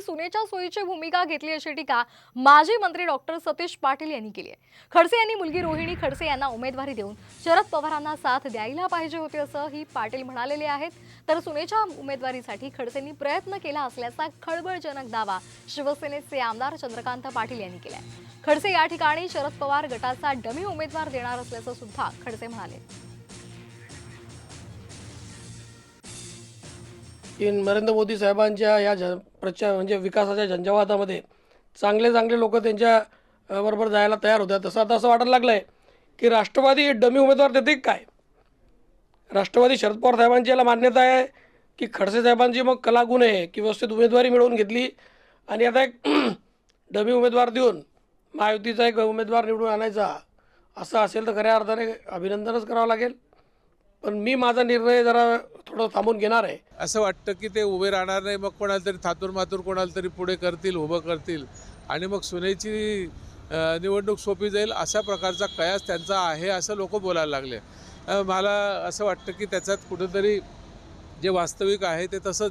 ही सुनेच्या सोयीची भूमिका घेतली अशी टीका माजी मंत्री डॉक्टर सतीश पाटील यांनी केली आहे. खडसे यांनी मुलगी रोहिणी खडसे यांना उमेदवारी देऊन शरद पवारांना साथ द्यायला पाहिजे होते असं ही पाटील म्हणालेले आहेत. तर सुनेच्या उमेदवारीसाठी खडसेंनी प्रयत्न केला असल्याचा खळबळजनक दावा शिवसेनेचे आमदार चंद्रकांत पाटील यांनी केलाय. खडसे या ठिकाणी शरद पवार गटाचा डमी उमेदवार देणार असल्याचं सुद्धा खडसे म्हणाले. नरेंद्र मोदी साहेबांच्या या प्रचार म्हणजे विकासाच्या झंझावातामध्ये चांगले चांगले लोक त्यांच्या बरोबर जायला तयार होतात तसं आता असं वाटायला लागलं आहे की राष्ट्रवादी डमी उमेदवार देते काय? राष्ट्रवादी शरद पवार साहेबांची याला मान्यता आहे की खडसे साहेबांची मग कलागुण आहे की व्यवस्थित उमेदवारी मिळवून घेतली. आणि आता एक डमी उमेदवार देऊन महायुतीचा एक उमेदवार निवडून आणायचा असं असेल तर खऱ्या अर्थाने अभिनंदनच करावं लागेल. पण मी माझा निर्णय जरा थोडं थांबून घेणार आहे. असं वाटतं की ते उभे राहणार नाही मग कोणाला तरी थातूर मातूर कोणाला तरी पुढे करतील उभं करतील. आणि मग सुनेची निवडणूक सोपी जाईल अशा प्रकारचा कयास त्यांचा आहे असं लोक बोलायला लागले. मला असं वाटतं की त्याच्यात कुठंतरी जे वास्तविक आहे ते तसंच